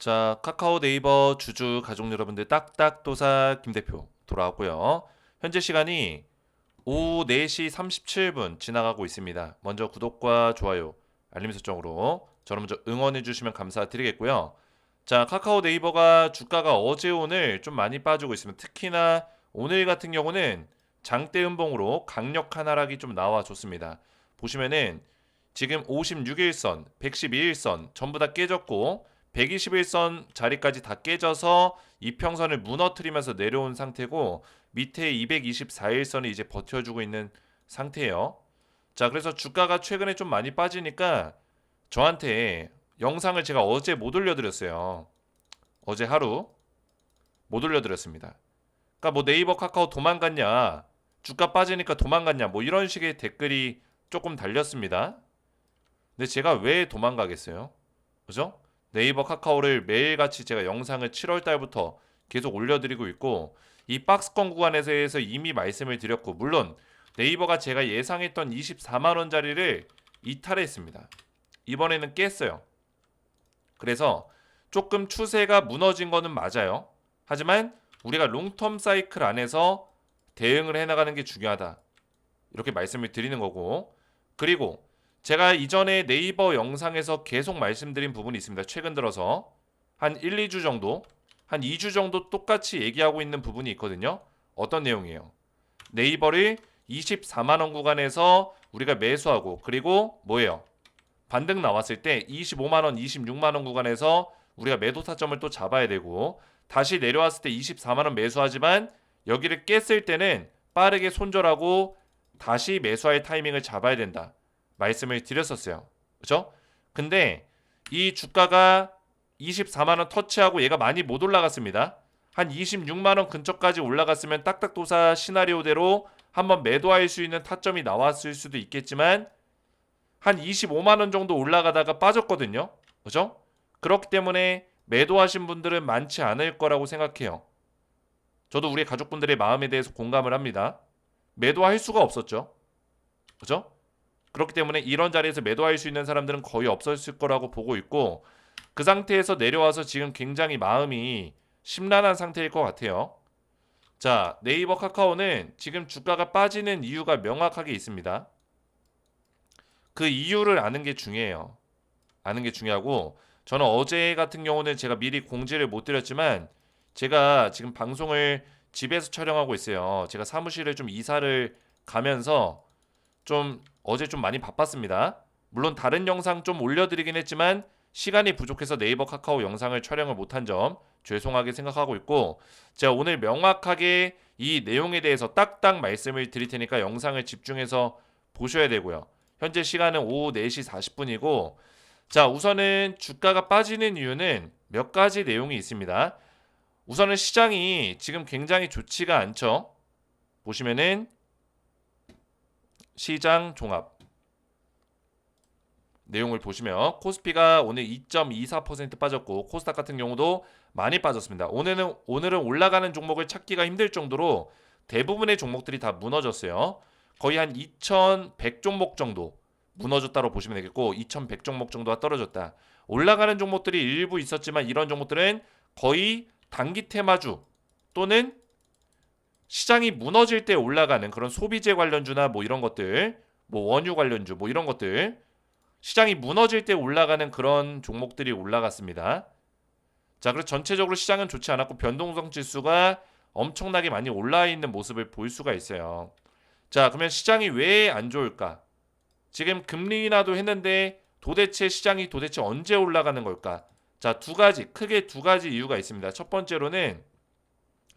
자, 카카오 네이버 주주 가족 여러분들 딱딱도사 김 대표 돌아왔고요. 현재 시간이 오후 4시 37분 지나가고 있습니다. 먼저 구독과 좋아요, 알림 설정으로 저를 먼저 응원해 주시면 감사드리겠고요. 자, 카카오 네이버가 주가가 어제 오늘 좀 많이 빠지고 있습니다. 특히나 오늘 같은 경우는 장대 음봉으로 강력한 하락이 좀 나와 줬습니다. 보시면은 지금 56일선, 112일선 전부 다 깨졌고 121선 자리까지 다 깨져서 이평선을 무너뜨리면서 내려온 상태고 밑에 224일선이 이제 버텨주고 있는 상태예요. 자, 그래서 주가가 최근에 좀 많이 빠지니까 저한테 영상을 제가 어제 못 올려드렸어요. 어제 하루 못 올려드렸습니다. 그러니까 뭐 네이버 카카오 도망갔냐, 주가 빠지니까 도망갔냐, 뭐 이런 식의 댓글이 조금 달렸습니다. 근데 제가 왜 도망가겠어요? 그죠? 네이버 카카오를 매일같이 제가 영상을 7월 달부터 계속 올려드리고 있고 이 박스권 구간에서 이미 말씀을 드렸고 물론 네이버가 제가 예상했던 24만 원짜리를 이탈했습니다. 이번에는 깼어요. 그래서 조금 추세가 무너진 거는 맞아요. 하지만 우리가 롱텀 사이클 안에서 대응을 해나가는 게 중요하다. 이렇게 말씀을 드리는 거고 그리고 제가 이전에 네이버 영상에서 계속 말씀드린 부분이 있습니다. 최근 들어서 한 1, 2주 정도, 한 2주 정도 똑같이 얘기하고 있는 부분이 있거든요. 어떤 내용이에요? 네이버를 24만 원 구간에서 우리가 매수하고 그리고 뭐예요? 반등 나왔을 때 25만 원, 26만 원 구간에서 우리가 매도 타점을 또 잡아야 되고 다시 내려왔을 때 24만 원 매수하지만 여기를 깼을 때는 빠르게 손절하고 다시 매수할 타이밍을 잡아야 된다. 말씀을 드렸었어요. 그죠? 근데 이 주가가 24만 원 터치하고 얘가 많이 못 올라갔습니다. 한 26만 원 근처까지 올라갔으면 딱딱도사 시나리오대로 한번 매도할 수 있는 타점이 나왔을 수도 있겠지만 한 25만 원 정도 올라가다가 빠졌거든요. 그죠? 그렇기 때문에 매도하신 분들은 많지 않을 거라고 생각해요. 저도 우리 가족분들의 마음에 대해서 공감을 합니다. 매도할 수가 없었죠. 그죠? 그렇기 때문에 이런 자리에서 매도할 수 있는 사람들은 거의 없었을 거라고 보고 있고 그 상태에서 내려와서 지금 굉장히 마음이 심란한 상태일 것 같아요. 자, 네이버 카카오는 지금 주가가 빠지는 이유가 명확하게 있습니다. 그 이유를 아는 게 중요해요. 아는 게 중요하고 저는 어제 같은 경우는 제가 미리 공지를 못 드렸지만 제가 지금 방송을 집에서 촬영하고 있어요. 제가 사무실을 좀 이사를 가면서 좀 어제 좀 많이 바빴습니다. 물론 다른 영상 좀 올려드리긴 했지만 시간이 부족해서 네이버 카카오 영상을 촬영을 못한 점 죄송하게 생각하고 있고 제가 오늘 명확하게 이 내용에 대해서 딱딱 말씀을 드릴 테니까 영상을 집중해서 보셔야 되고요. 현재 시간은 오후 4시 40분이고 자 우선은 주가가 빠지는 이유는 몇 가지 내용이 있습니다. 우선은 시장이 지금 굉장히 좋지가 않죠. 보시면은 시장 종합 내용을 보시면 코스피가 오늘 2.24% 빠졌고 코스닥 같은 경우도 많이 빠졌습니다. 오늘은 오늘은 올라가는 종목을 찾기가 힘들 정도로 대부분의 종목들이 다 무너졌어요. 거의 한 2,100 종목 정도 무너졌다고 보시면 되겠고 2,100 종목 정도가 떨어졌다. 올라가는 종목들이 일부 있었지만 이런 종목들은 거의 단기 테마주 또는 시장이 무너질 때 올라가는 그런 소비재 관련주나 뭐 이런 것들, 뭐 원유 관련주 뭐 이런 것들 시장이 무너질 때 올라가는 그런 종목들이 올라갔습니다. 자, 그래서 전체적으로 시장은 좋지 않았고 변동성 지수가 엄청나게 많이 올라 있는 모습을 볼 수가 있어요. 자, 그러면 시장이 왜 안 좋을까? 지금 금리 인하도 했는데 도대체 시장이 도대체 언제 올라가는 걸까? 자, 두 가지 크게 두 가지 이유가 있습니다. 첫 번째로는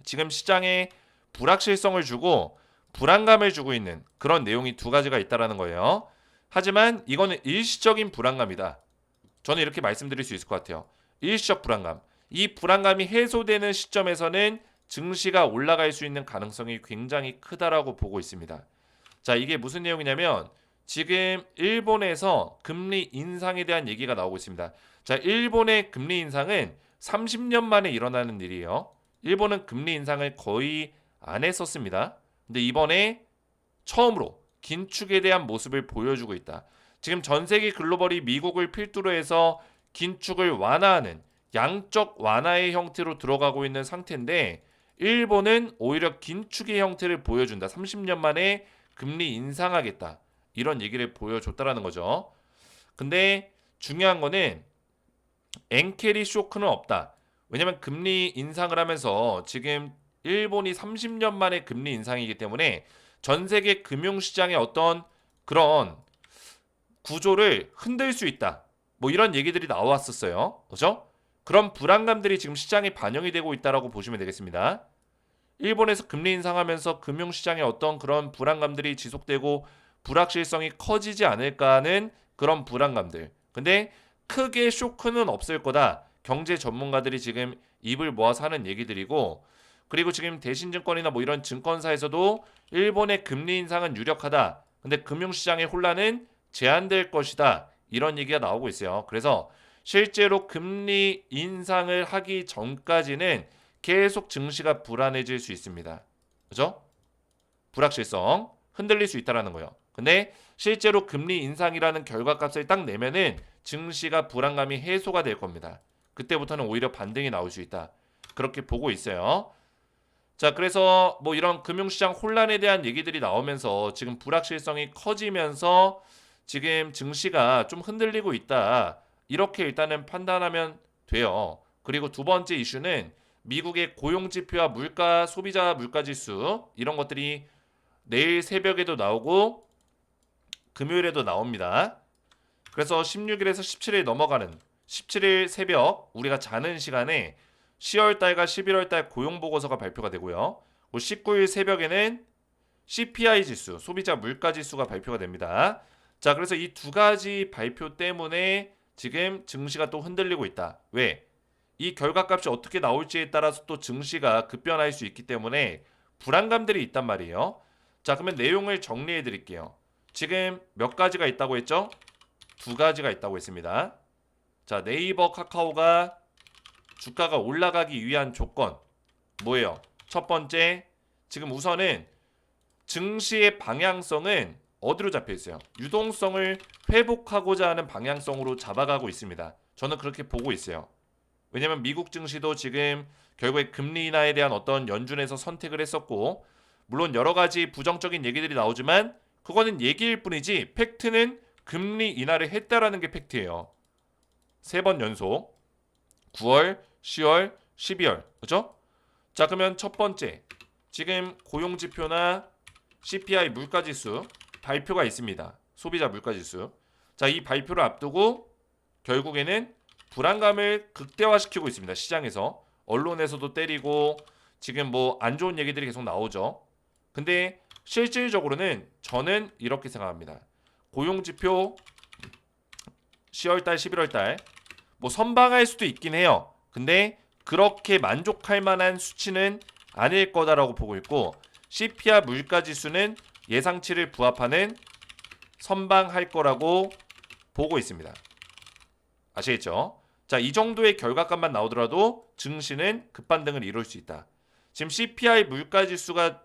지금 시장에 불확실성을 주고 불안감을 주고 있는 그런 내용이 두 가지가 있다라는 거예요. 하지만 이거는 일시적인 불안감이다. 저는 이렇게 말씀드릴 수 있을 것 같아요. 일시적 불안감. 이 불안감이 해소되는 시점에서는 증시가 올라갈 수 있는 가능성이 굉장히 크다라고 보고 있습니다. 자, 이게 무슨 내용이냐면 지금 일본에서 금리 인상에 대한 얘기가 나오고 있습니다. 자, 일본의 금리 인상은 30년 만에 일어나는 일이에요. 일본은 금리 인상을 거의 안 했었습니다. 근데 이번에 처음으로 긴축에 대한 모습을 보여주고 있다. 지금 전 세계 글로벌이 미국을 필두로 해서 긴축을 완화하는 양적 완화의 형태로 들어가고 있는 상태인데 일본은 오히려 긴축의 형태를 보여준다. 30년 만에 금리 인상하겠다. 이런 얘기를 보여줬다라는 거죠. 근데 중요한 거는 엔캐리 쇼크는 없다. 왜냐면 금리 인상을 하면서 지금 일본이 30년 만에 금리 인상이기 때문에 전 세계 금융 시장의 어떤 그런 구조를 흔들 수 있다. 뭐 이런 얘기들이 나왔었어요. 그죠? 그런 불안감들이 지금 시장에 반영이 되고 있다라고 보시면 되겠습니다. 일본에서 금리 인상하면서 금융 시장의 어떤 그런 불안감들이 지속되고 불확실성이 커지지 않을까는 그런 불안감들. 근데 크게 쇼크는 없을 거다. 경제 전문가들이 지금 입을 모아서 하는 얘기들이고 그리고 지금 대신증권이나 뭐 이런 증권사에서도 일본의 금리 인상은 유력하다. 근데 금융시장의 혼란은 제한될 것이다. 이런 얘기가 나오고 있어요. 그래서 실제로 금리 인상을 하기 전까지는 계속 증시가 불안해질 수 있습니다. 그죠? 불확실성 흔들릴 수 있다라는 거예요. 근데 실제로 금리 인상이라는 결과값을 딱 내면은 증시가 불안감이 해소가 될 겁니다. 그때부터는 오히려 반등이 나올 수 있다. 그렇게 보고 있어요. 자, 그래서 뭐 이런 금융시장 혼란에 대한 얘기들이 나오면서 지금 불확실성이 커지면서 지금 증시가 좀 흔들리고 있다. 이렇게 일단은 판단하면 돼요. 그리고 두 번째 이슈는 미국의 고용 지표와 물가 소비자 물가 지수 이런 것들이 내일 새벽에도 나오고 금요일에도 나옵니다. 그래서 16일에서 17일 넘어가는 17일 새벽 우리가 자는 시간에 10월 달과 11월 달 고용 보고서가 발표가 되고요. 19일 새벽에는 CPI 지수, 소비자 물가 지수가 발표가 됩니다. 자, 그래서 이 두 가지 발표 때문에 지금 증시가 또 흔들리고 있다. 왜? 이 결과값이 어떻게 나올지에 따라서 또 증시가 급변할 수 있기 때문에 불안감들이 있단 말이에요. 자, 그러면 내용을 정리해 드릴게요. 지금 몇 가지가 있다고 했죠? 두 가지가 있다고 했습니다. 자, 네이버 카카오가 주가가 올라가기 위한 조건 뭐예요? 첫 번째, 지금 우선은 증시의 방향성은 어디로 잡혀 있어요? 유동성을 회복하고자 하는 방향성으로 잡아가고 있습니다. 저는 그렇게 보고 있어요. 왜냐면 미국 증시도 지금 결국에 금리 인하에 대한 어떤 연준에서 선택을 했었고 물론 여러 가지 부정적인 얘기들이 나오지만 그거는 얘기일 뿐이지 팩트는 금리 인하를 했다라는 게 팩트예요. 세 번 연속 9월, 10월, 12월 그죠? 자 그러면 첫 번째 지금 고용 지표나 CPI 물가 지수 발표가 있습니다. 소비자 물가 지수. 자, 이 발표를 앞두고 결국에는 불안감을 극대화시키고 있습니다. 시장에서 언론에서도 때리고 지금 뭐 안 좋은 얘기들이 계속 나오죠. 근데 실질적으로는 저는 이렇게 생각합니다. 고용 지표 10월 달, 11월 달 뭐 선방할 수도 있긴 해요. 근데 그렇게 만족할 만한 수치는 아닐 거다라고 보고 있고 CPI 물가 지수는 예상치를 부합하는 선방할 거라고 보고 있습니다. 아시겠죠? 자, 이 정도의 결과값만 나오더라도 증시는 급반등을 이룰 수 있다. 지금 CPI 물가 지수가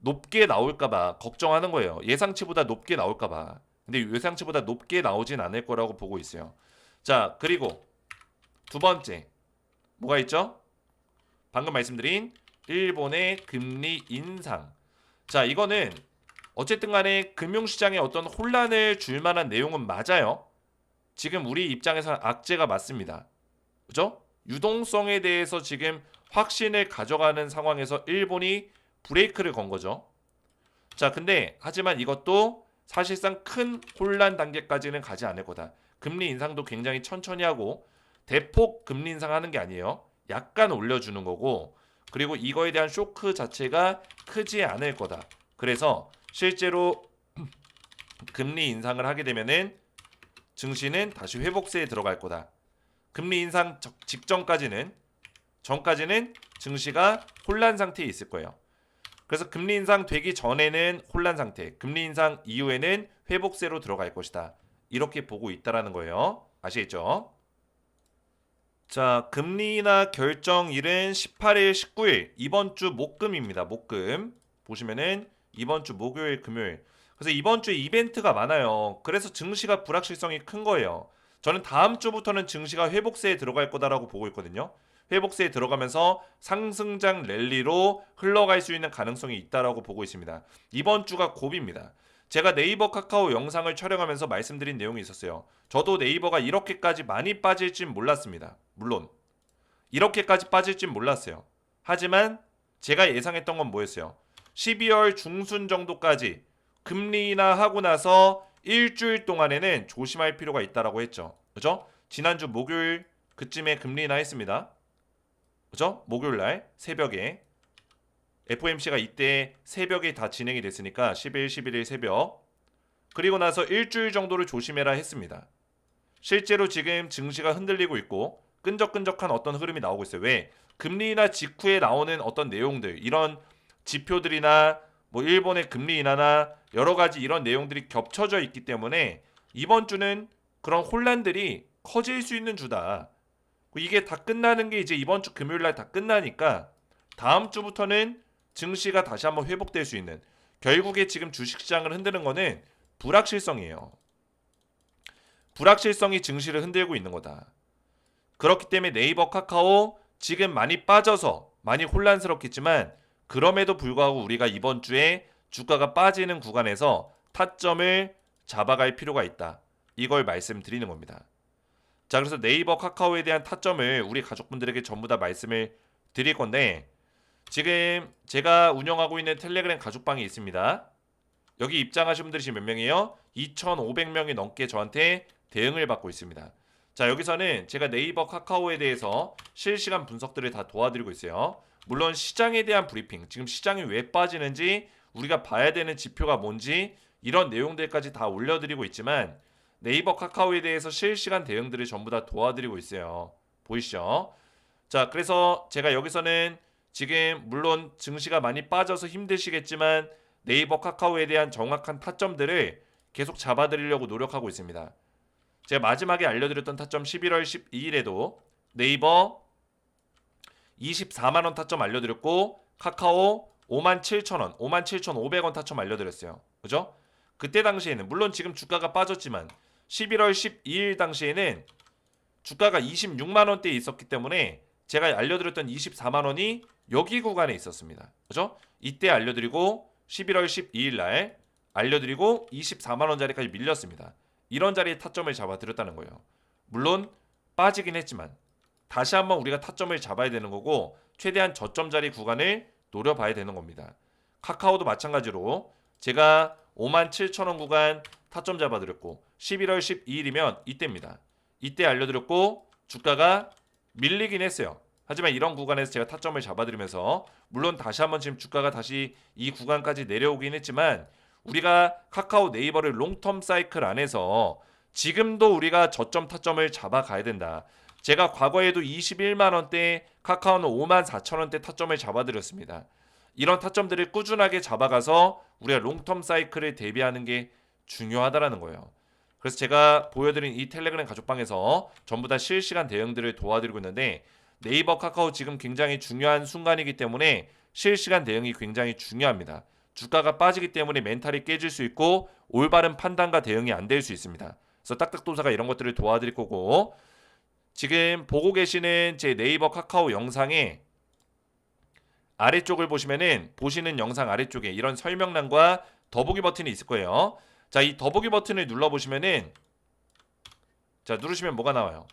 높게 나올까봐 걱정하는 거예요. 예상치보다 높게 나올까봐. 근데 예상치보다 높게 나오진 않을 거라고 보고 있어요. 자, 그리고 두 번째 뭐가 있죠? 방금 말씀드린 일본의 금리 인상. 자, 이거는 어쨌든 간에 금융시장에 어떤 혼란을 줄 만한 내용은 맞아요. 지금 우리 입장에서는 악재가 맞습니다. 그죠? 유동성에 대해서 지금 확신을 가져가는 상황에서 일본이 브레이크를 건 거죠. 자, 근데 하지만 이것도 사실상 큰 혼란 단계까지는 가지 않을 거다. 금리 인상도 굉장히 천천히 하고 대폭 금리 인상하는 게 아니에요. 약간 올려주는 거고 그리고 이거에 대한 쇼크 자체가 크지 않을 거다. 그래서 실제로 금리 인상을 하게 되면은 증시는 다시 회복세에 들어갈 거다. 금리 인상 적- 직전까지는 전까지는 증시가 혼란 상태에 있을 거예요. 그래서 금리 인상 되기 전에는 혼란 상태, 금리 인상 이후에는 회복세로 들어갈 것이다. 이렇게 보고 있다라는 거예요. 아시겠죠? 자, 금리나 결정일은 18일, 19일 이번 주 목금입니다. 목금 보시면은 이번 주 목요일, 금요일. 그래서 이번 주에 이벤트가 많아요. 그래서 증시가 불확실성이 큰 거예요. 저는 다음 주부터는 증시가 회복세에 들어갈 거다라고 보고 있거든요. 회복세에 들어가면서 상승장 랠리로 흘러갈 수 있는 가능성이 있다라고 보고 있습니다. 이번 주가 고비입니다. 제가 네이버 카카오 영상을 촬영하면서 말씀드린 내용이 있었어요. 저도 네이버가 이렇게까지 많이 빠질 줄 몰랐습니다. 물론 이렇게까지 빠질 줄 몰랐어요. 하지만 제가 예상했던 건 뭐였어요? 12월 중순 정도까지 금리 인하 하고 나서 일주일 동안에는 조심할 필요가 있다라고 했죠. 그죠? 지난주 목요일 그쯤에 금리 인하 했습니다. 그죠? 목요일 날 새벽에 FOMC가 이때 새벽에 다 진행이 됐으니까 10일, 11일 새벽 그리고 나서 일주일 정도를 조심해라 했습니다. 실제로 지금 증시가 흔들리고 있고 끈적끈적한 어떤 흐름이 나오고 있어요. 왜? 금리 인하 직후에 나오는 어떤 내용들 이런 지표들이나 뭐 일본의 금리 인하나 여러 가지 이런 내용들이 겹쳐져 있기 때문에 이번 주는 그런 혼란들이 커질 수 있는 주다. 이게 다 끝나는 게 이제 이번 주 금요일 날 다 끝나니까 다음 주부터는 증시가 다시 한번 회복될 수 있는 결국에 지금 주식시장을 흔드는 거는 불확실성이에요. 불확실성이 증시를 흔들고 있는 거다. 그렇기 때문에 네이버 카카오 지금 많이 빠져서 많이 혼란스럽겠지만 그럼에도 불구하고 우리가 이번 주에 주가가 빠지는 구간에서 타점을 잡아갈 필요가 있다. 이걸 말씀드리는 겁니다. 자, 그래서 네이버 카카오에 대한 타점을 우리 가족분들에게 전부 다 말씀을 드릴 건데 지금 제가 운영하고 있는 텔레그램 가족방이 있습니다. 여기 입장하신 분들이 지금 몇 명이에요? 2,500명이 넘게 저한테 대응을 받고 있습니다. 자, 여기서는 제가 네이버 카카오에 대해서 실시간 분석들을 다 도와드리고 있어요. 물론 시장에 대한 브리핑, 지금 시장이 왜 빠지는지 우리가 봐야 되는 지표가 뭔지 이런 내용들까지 다 올려드리고 있지만 네이버 카카오에 대해서 실시간 대응들을 전부 다 도와드리고 있어요. 보이시죠? 자, 그래서 제가 여기서는 지금 물론 증시가 많이 빠져서 힘드시겠지만 네이버 카카오에 대한 정확한 타점들을 계속 잡아드리려고 노력하고 있습니다. 제가 마지막에 알려드렸던 타점 11월 12일에도 네이버 24만 원 타점 알려드렸고 카카오 5만 7천 원, 5만 7천 500원 타점 알려드렸어요. 그죠? 그때 당시에는 물론 지금 주가가 빠졌지만 11월 12일 당시에는 주가가 26만 원대에 있었기 때문에 제가 알려드렸던 24만 원이 여기 구간에 있었습니다. 그죠? 이때 알려드리고 11월 12일 날 알려드리고 24만 원짜리까지 밀렸습니다. 이런 자리에 타점을 잡아드렸다는 거예요. 물론 빠지긴 했지만 다시 한번 우리가 타점을 잡아야 되는 거고 최대한 저점 자리 구간을 노려봐야 되는 겁니다. 카카오도 마찬가지로 제가 5만 7천 원 구간 타점 잡아드렸고 11월 12일이면 이때입니다. 이때 알려드렸고 주가가 밀리긴 했어요. 하지만 이런 구간에서 제가 타점을 잡아드리면서 물론 다시 한번 지금 주가가 다시 이 구간까지 내려오긴 했지만 우리가 카카오 네이버를 롱텀 사이클 안에서 지금도 우리가 저점 타점을 잡아가야 된다. 제가 과거에도 21만 원대 카카오는 5만 4천 원대 타점을 잡아드렸습니다. 이런 타점들을 꾸준하게 잡아가서 우리가 롱텀 사이클을 대비하는 게 중요하다라는 거예요. 그래서 제가 보여드린 이 텔레그램 가족방에서 전부 다 실시간 대응들을 도와드리고 있는데 네이버 카카오 지금 굉장히 중요한 순간이기 때문에 실시간 대응이 굉장히 중요합니다. 주가가 빠지기 때문에 멘탈이 깨질 수 있고 올바른 판단과 대응이 안 될 수 있습니다. 그래서 딱딱도사가 이런 것들을 도와드릴 거고 지금 보고 계시는 제 네이버 카카오 영상에 아래쪽을 보시면은 보시는 영상 아래쪽에 이런 설명란과 더보기 버튼이 있을 거예요. 자, 이 더보기 버튼을 눌러 보시면은 자, 누르시면 뭐가 나와요?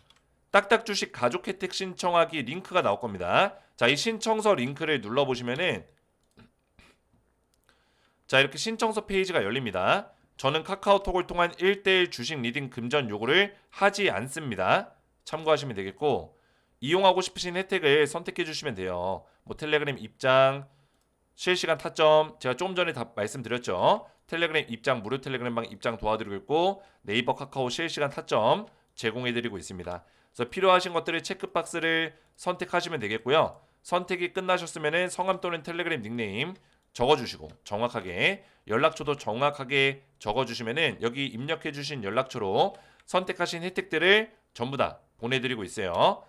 딱딱 주식 가족 혜택 신청하기 링크가 나올 겁니다. 자, 이 신청서 링크를 눌러 보시면은 자, 이렇게 신청서 페이지가 열립니다. 저는 카카오톡을 통한 1대1 주식 리딩 금전 요구를 하지 않습니다. 참고하시면 되겠고 이용하고 싶으신 혜택을 선택해 주시면 돼요. 뭐 텔레그램 입장, 실시간 타점 제가 조금 전에 다 말씀드렸죠. 텔레그램 입장 무료 텔레그램방 입장 도와드리고 있고 네이버 카카오 실시간 타점 제공해 드리고 있습니다. 그래서 필요하신 것들을 체크박스를 선택하시면 되겠고요. 선택이 끝나셨으면 성함 또는 텔레그램 닉네임 적어주시고 정확하게 연락처도 정확하게 적어주시면은 여기 입력해주신 연락처로 선택하신 혜택들을 전부 다 보내드리고 있어요.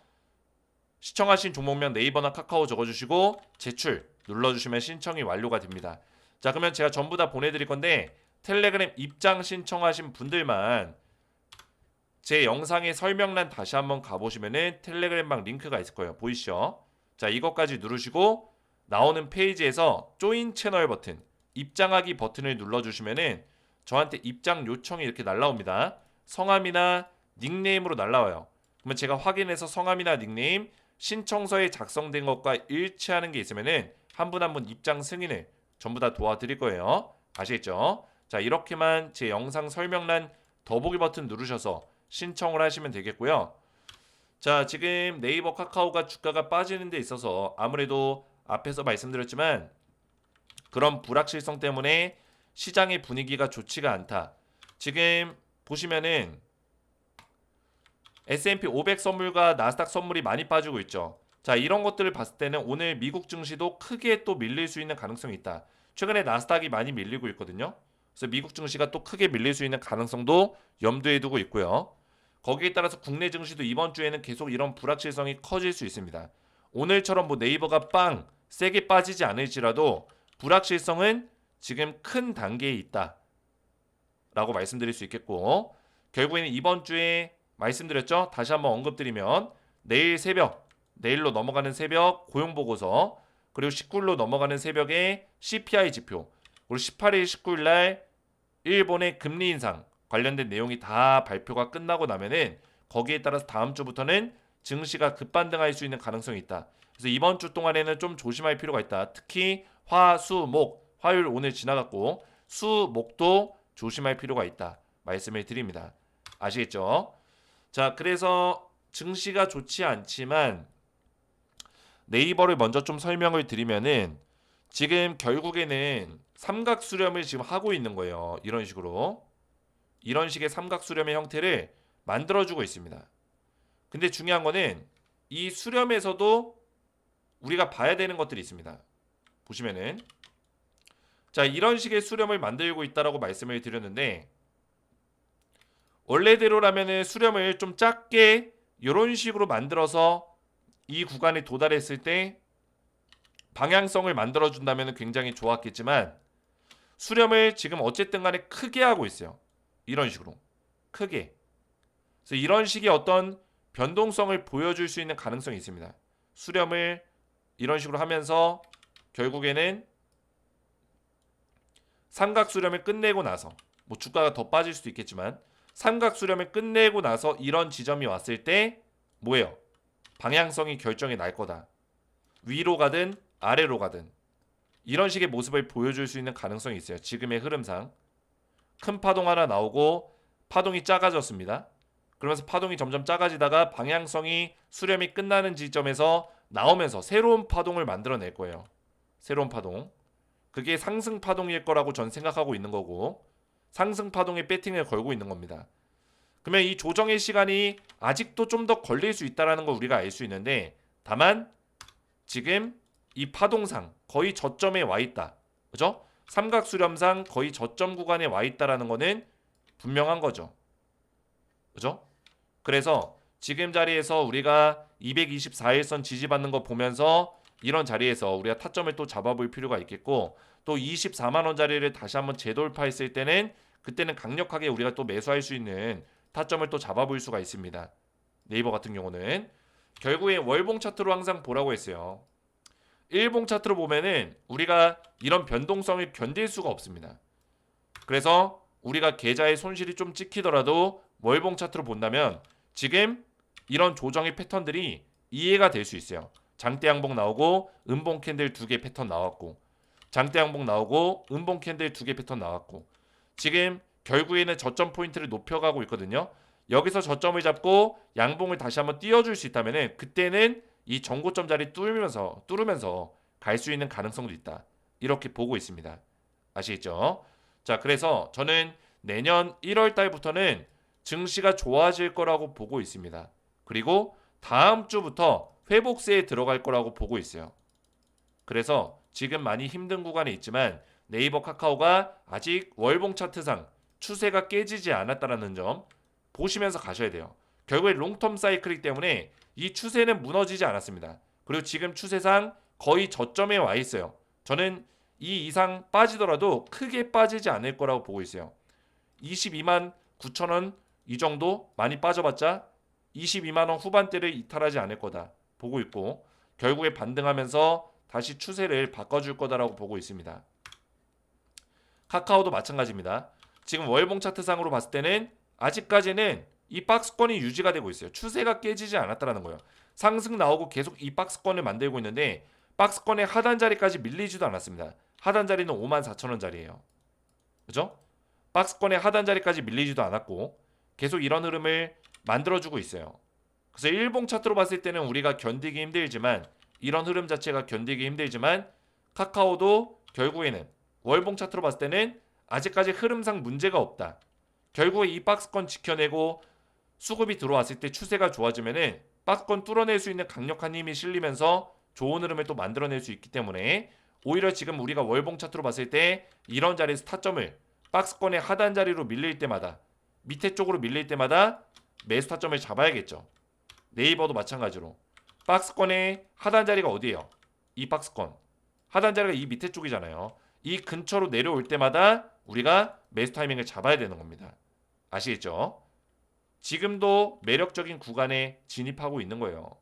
시청하신 종목명 네이버나 카카오 적어주시고 제출 눌러주시면 신청이 완료가 됩니다. 자 그러면 제가 전부 다 보내드릴 건데 텔레그램 입장 신청하신 분들만 제 영상의 설명란 다시 한번 가보시면은 텔레그램방 링크가 있을 거예요. 보이시죠? 자, 이것까지 누르시고 나오는 페이지에서 조인 채널 버튼, 입장하기 버튼을 눌러주시면은 저한테 입장 요청이 이렇게 날라옵니다. 성함이나 닉네임으로 날라와요. 그러면 제가 확인해서 성함이나 닉네임, 신청서에 작성된 것과 일치하는 게 있으면은 한 분 한 분 입장 승인을 전부 다 도와드릴 거예요. 아시겠죠? 자, 이렇게만 제 영상 설명란 더보기 버튼 누르셔서 신청을 하시면 되겠고요. 자, 지금 네이버 카카오가 주가가 빠지는 데 있어서 아무래도 앞에서 말씀드렸지만 그런 불확실성 때문에 시장의 분위기가 좋지가 않다. 지금 보시면은 S&P 500 선물과 나스닥 선물이 많이 빠지고 있죠. 자, 이런 것들을 봤을 때는 오늘 미국 증시도 크게 또 밀릴 수 있는 가능성이 있다. 최근에 나스닥이 많이 밀리고 있거든요. 그래서 미국 증시가 또 크게 밀릴 수 있는 가능성도 염두에 두고 있고요. 거기에 따라서 국내 증시도 이번 주에는 계속 이런 불확실성이 커질 수 있습니다. 오늘처럼 뭐 네이버가 빵 세게 빠지지 않을지라도 불확실성은 지금 큰 단계에 있다. 라고 말씀드릴 수 있겠고 결국에는 이번 주에 말씀드렸죠. 다시 한번 언급드리면 내일 새벽, 내일로 넘어가는 새벽 고용 보고서 그리고 19일로 넘어가는 새벽에 CPI 지표 그리고 18일, 19일 날 일본의 금리 인상 관련된 내용이 다 발표가 끝나고 나면은 거기에 따라서 다음 주부터는 증시가 급반등할 수 있는 가능성이 있다. 그래서 이번 주 동안에는 좀 조심할 필요가 있다. 특히 화, 수, 목, 화요일 오늘 지나갔고 수, 목도 조심할 필요가 있다. 말씀을 드립니다. 아시겠죠? 자, 그래서 증시가 좋지 않지만 네이버를 먼저 좀 설명을 드리면은 지금 결국에는 삼각 수렴을 지금 하고 있는 거예요. 이런 식으로. 이런 식의 삼각 수렴의 형태를 만들어 주고 있습니다. 근데 중요한 거는 이 수렴에서도 우리가 봐야 되는 것들이 있습니다. 보시면은 자, 이런 식의 수렴을 만들고 있다라고 말씀을 드렸는데 원래대로라면은 수렴을 좀 작게 이런 식으로 만들어서 이 구간에 도달했을 때 방향성을 만들어 준다면 굉장히 좋았겠지만 수렴을 지금 어쨌든 간에 크게 하고 있어요. 이런 식으로 크게. 그래서 이런 식의 어떤 변동성을 보여줄 수 있는 가능성이 있습니다. 수렴을 이런 식으로 하면서 결국에는 삼각 수렴을 끝내고 나서 뭐 주가가 더 빠질 수도 있겠지만 삼각 수렴을 끝내고 나서 이런 지점이 왔을 때 뭐예요? 방향성이 결정이 날 거다. 위로 가든 아래로 가든 이런 식의 모습을 보여줄 수 있는 가능성이 있어요. 지금의 흐름상 큰 파동 하나 나오고 파동이 작아졌습니다. 그러면서 파동이 점점 작아지다가 방향성이 수렴이 끝나는 지점에서 나오면서 새로운 파동을 만들어낼 거예요. 새로운 파동. 그게 상승 파동일 거라고 전 생각하고 있는 거고 상승 파동에 배팅을 걸고 있는 겁니다. 그러면 이 조정의 시간이 아직도 좀 더 걸릴 수 있다라는 걸 우리가 알 수 있는데 다만 지금 이 파동상 거의 저점에 와 있다. 그죠? 삼각 수렴상 거의 저점 구간에 와 있다라는 거는 분명한 거죠. 그죠? 그래서 지금 자리에서 우리가 224일선 지지받는 거 보면서 이런 자리에서 우리가 타점을 또 잡아볼 필요가 있겠고 또 24만 원짜리를 다시 한번 재돌파했을 때는 그때는 강력하게 우리가 또 매수할 수 있는 타점을 또 잡아볼 수가 있습니다. 네이버 같은 경우는 결국에 월봉 차트로 항상 보라고 했어요. 일봉 차트로 보면은 우리가 이런 변동성을 견딜 수가 없습니다. 그래서 우리가 계좌의 손실이 좀 찍히더라도 월봉 차트로 본다면 지금 이런 조정의 패턴들이 이해가 될 수 있어요. 장대 양봉 나오고 음봉 캔들 두 개 패턴 나왔고 장대 양봉 나오고 음봉 캔들 두 개 패턴 나왔고 지금 결국에는 저점 포인트를 높여가고 있거든요. 여기서 저점을 잡고 양봉을 다시 한번 띄워줄 수 있다면은 그때는 이 정고점 자리 뚫으면서 뚫으면서 갈 수 있는 가능성도 있다. 이렇게 보고 있습니다. 아시겠죠? 자, 그래서 저는 내년 1월 달부터는 증시가 좋아질 거라고 보고 있습니다. 그리고 다음 주부터 회복세에 들어갈 거라고 보고 있어요. 그래서 지금 많이 힘든 구간에 있지만 네이버 카카오가 아직 월봉 차트상 추세가 깨지지 않았다라는 점 보시면서 가셔야 돼요. 결국에 롱텀 사이클이기 때문에 이 추세는 무너지지 않았습니다. 그리고 지금 추세상 거의 저점에 와 있어요. 저는 이 이상 빠지더라도 크게 빠지지 않을 거라고 보고 있어요. 22만 9천 원 이 정도 많이 빠져봤자 22만 원 후반대를 이탈하지 않을 거다 보고 있고 결국에 반등하면서 다시 추세를 바꿔줄 거다라고 보고 있습니다. 카카오도 마찬가지입니다. 지금 월봉 차트상으로 봤을 때는 아직까지는 이 박스권이 유지가 되고 있어요. 추세가 깨지지 않았다라는 거예요. 상승 나오고 계속 이 박스권을 만들고 있는데 박스권의 하단 자리까지 밀리지도 않았습니다. 하단 자리는 5만 4천 원짜리예요. 그죠? 박스권의 하단 자리까지 밀리지도 않았고 계속 이런 흐름을 만들어주고 있어요. 그래서 일봉 차트로 봤을 때는 우리가 견디기 힘들지만 이런 흐름 자체가 견디기 힘들지만 카카오도 결국에는 월봉 차트로 봤을 때는 아직까지 흐름상 문제가 없다. 결국에 이 박스권 지켜내고 수급이 들어왔을 때 추세가 좋아지면은 박스권 뚫어낼 수 있는 강력한 힘이 실리면서 좋은 흐름을 또 만들어낼 수 있기 때문에 오히려 지금 우리가 월봉 차트로 봤을 때 이런 자리에서 타점을 박스권의 하단 자리로 밀릴 때마다 밑에 쪽으로 밀릴 때마다 매수 타점을 잡아야겠죠. 네이버도 마찬가지로 박스권의 하단 자리가 어디예요? 이 박스권 하단 자리가 이 밑에 쪽이잖아요. 이 근처로 내려올 때마다 우리가 매수 타이밍을 잡아야 되는 겁니다. 아시겠죠? 지금도 매력적인 구간에 진입하고 있는 거예요.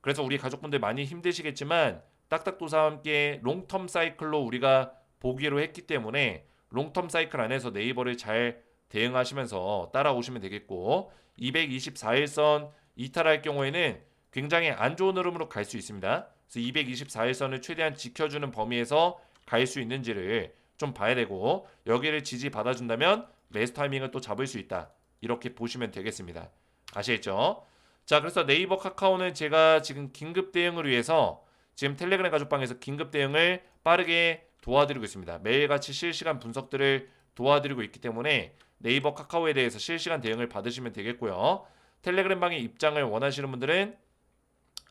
그래서 우리 가족분들 많이 힘드시겠지만 딱딱도사와 함께 롱텀 사이클로 우리가 보기로 했기 때문에 롱텀 사이클 안에서 네이버를 잘 대응하시면서 따라오시면 되겠고 224일선 이탈할 경우에는 굉장히 안 좋은 흐름으로 갈 수 있습니다. 그래서 224일선을 최대한 지켜주는 범위에서 갈 수 있는지를 좀 봐야 되고 여기를 지지 받아준다면 매수 타이밍을 또 잡을 수 있다. 이렇게 보시면 되겠습니다. 아시겠죠? 자, 그래서 네이버 카카오는 제가 지금 긴급 대응을 위해서 지금 텔레그램 가족방에서 긴급 대응을 빠르게 도와드리고 있습니다. 매일같이 실시간 분석들을 도와드리고 있기 때문에 네이버 카카오에 대해서 실시간 대응을 받으시면 되겠고요. 텔레그램 방의 입장을 원하시는 분들은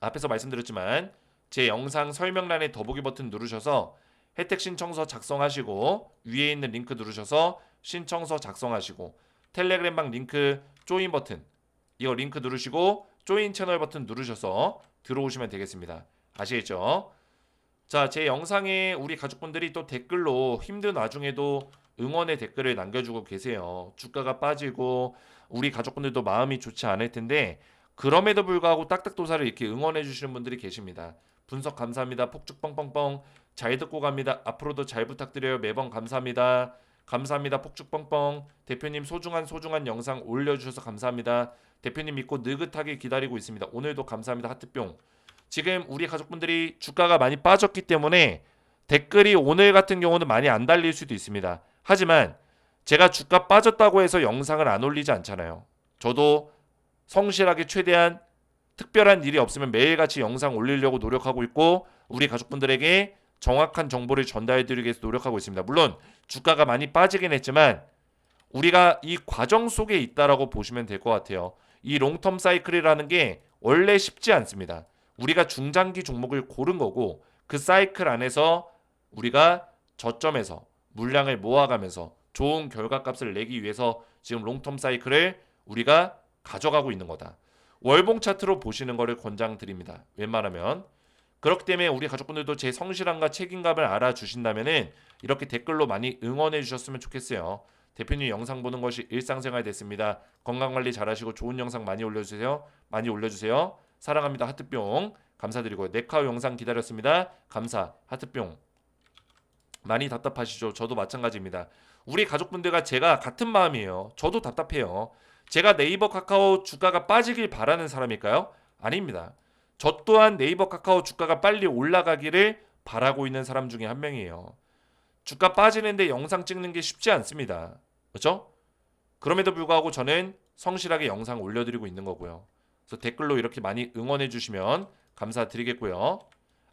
앞에서 말씀드렸지만 제 영상 설명란에 더보기 버튼 누르셔서 혜택 신청서 작성하시고 위에 있는 링크 누르셔서 신청서 작성하시고 텔레그램 방 링크 조인 버튼 이거 링크 누르시고 조인 채널 버튼 누르셔서 들어오시면 되겠습니다. 아시겠죠? 자, 제 영상에 우리 가족분들이 또 댓글로 힘든 와중에도 응원의 댓글을 남겨주고 계세요. 주가가 빠지고 우리 가족분들도 마음이 좋지 않을 텐데 그럼에도 불구하고 딱딱도사를 이렇게 응원해 주시는 분들이 계십니다. 분석 감사합니다. 폭죽 뻥뻥뻥 잘 듣고 갑니다. 앞으로도 잘 부탁드려요. 매번 감사합니다. 감사합니다. 폭죽 뻥뻥 대표님 소중한 소중한 영상 올려주셔서 감사합니다. 대표님 믿고 느긋하게 기다리고 있습니다. 오늘도 감사합니다. 하트뿅. 지금 우리 가족분들이 주가가 많이 빠졌기 때문에 댓글이 오늘 같은 경우는 많이 안 달릴 수도 있습니다. 하지만 제가 주가 빠졌다고 해서 영상을 안 올리지 않잖아요. 저도 성실하게 최대한 특별한 일이 없으면 매일같이 영상 올리려고 노력하고 있고 우리 가족분들에게 정확한 정보를 전달해드리기 위해서 노력하고 있습니다. 물론 주가가 많이 빠지긴 했지만 우리가 이 과정 속에 있다라고 보시면 될 것 같아요. 이 롱텀 사이클이라는 게 원래 쉽지 않습니다. 우리가 중장기 종목을 고른 거고 그 사이클 안에서 우리가 저점에서 물량을 모아가면서 좋은 결과값을 내기 위해서 지금 롱텀 사이클을 우리가 가져가고 있는 거다. 월봉 차트로 보시는 거를 권장드립니다. 웬만하면 그렇기 때문에 우리 가족분들도 제 성실함과 책임감을 알아주신다면은 이렇게 댓글로 많이 응원해 주셨으면 좋겠어요. 대표님 영상 보는 것이 일상생활 됐습니다. 건강 관리 잘하시고 좋은 영상 많이 올려주세요. 많이 올려주세요. 사랑합니다. 하트뿅 감사드리고요. 네카우 영상 기다렸습니다. 감사 하트뿅 많이 답답하시죠? 저도 마찬가지입니다. 우리 가족분들과 제가 같은 마음이에요. 저도 답답해요. 제가 네이버 카카오 주가가 빠지길 바라는 사람일까요? 아닙니다. 저 또한 네이버 카카오 주가가 빨리 올라가기를 바라고 있는 사람 중에 한 명이에요. 주가 빠지는데 영상 찍는 게 쉽지 않습니다. 그렇죠? 그럼에도 불구하고 저는 성실하게 영상 올려드리고 있는 거고요. 그래서 댓글로 이렇게 많이 응원해 주시면 감사드리겠고요.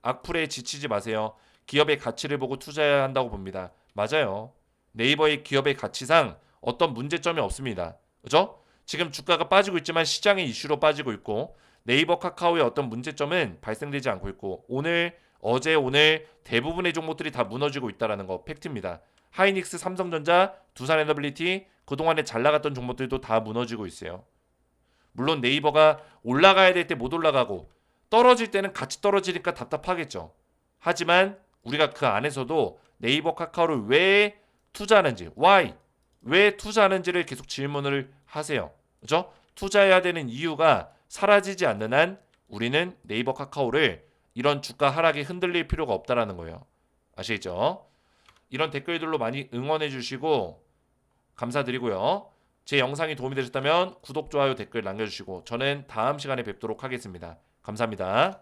악플에 지치지 마세요. 기업의 가치를 보고 투자해야 한다고 봅니다. 맞아요. 네이버의 기업의 가치상 어떤 문제점이 없습니다. 그죠? 지금 주가가 빠지고 있지만 시장의 이슈로 빠지고 있고 네이버 카카오의 어떤 문제점은 발생되지 않고 있고 오늘 어제 오늘 대부분의 종목들이 다 무너지고 있다라는 거 팩트입니다. 하이닉스, 삼성전자, 두산에너빌리티 그동안에 잘 나갔던 종목들도 다 무너지고 있어요. 물론 네이버가 올라가야 될 때 못 올라가고 떨어질 때는 같이 떨어지니까 답답하겠죠. 하지만 우리가 그 안에서도 네이버 카카오를 왜 투자하는지 why 왜 투자하는지를 계속 질문을 하세요. 그죠? 투자해야 되는 이유가 사라지지 않는 한 우리는 네이버 카카오를 이런 주가 하락에 흔들릴 필요가 없다라는 거예요. 아시겠죠? 이런 댓글들로 많이 응원해 주시고 감사드리고요. 제 영상이 도움이 되셨다면 구독, 좋아요, 댓글 남겨주시고 저는 다음 시간에 뵙도록 하겠습니다. 감사합니다.